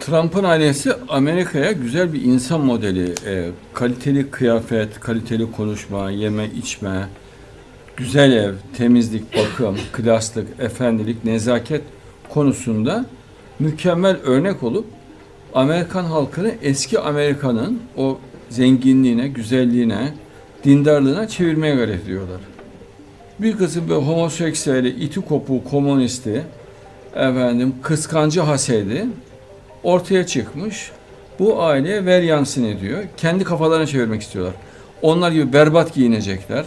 Trump'ın ailesi Amerika'ya güzel bir insan modeli, e, kaliteli kıyafet, kaliteli konuşma, yeme içme, güzel ev, temizlik, bakım, klaslık, efendilik, nezaket konusunda mükemmel örnek olup Amerikan halkını eski Amerika'nın o zenginliğine, güzelliğine, dindarlığına çevirmeye gayret ediyorlar. Bir kısım böyle homoseksüeli, iti kopuğu komünisti, efendim kıskancı hasedi ortaya çıkmış. Bu aileye ver yansın ediyor. Kendi kafalarına çevirmek istiyorlar. Onlar gibi berbat giyinecekler,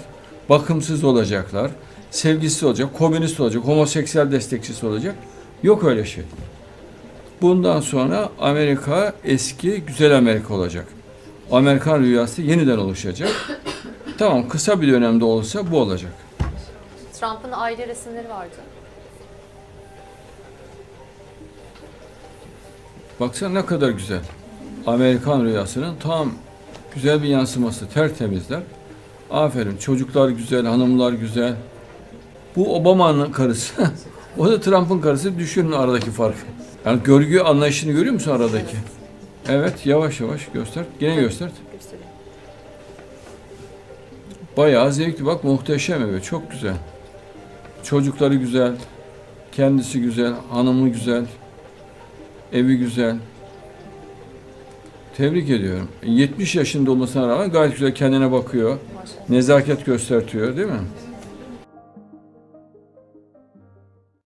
bakımsız olacaklar, sevgisiz olacak, komünist olacak, homoseksüel destekçisi olacak. Yok öyle şey. Bundan sonra Amerika eski güzel Amerika olacak. Amerikan rüyası yeniden oluşacak. Tamam kısa bir dönemde olsa bu olacak. Trump'ın aile resimleri vardı. Baksana ne kadar güzel. Amerikan rüyasının tam güzel bir yansıması. Tertemizler. Aferin. Çocuklar güzel, hanımlar güzel. Bu Obama'nın karısı. o da Trump'ın karısı. Düşünün aradaki farkı. Yani görgü anlayışını görüyor musun aradaki? Evet, yavaş yavaş göster. Yine göster. Bayağı zevkli. Bak muhteşem evi. Çok güzel. Çocukları güzel. Kendisi güzel. Hanımı güzel. Evi güzel. Tebrik ediyorum. 70 yaşında olmasına rağmen gayet güzel kendine bakıyor. Nezaket göstertiyor değil mi?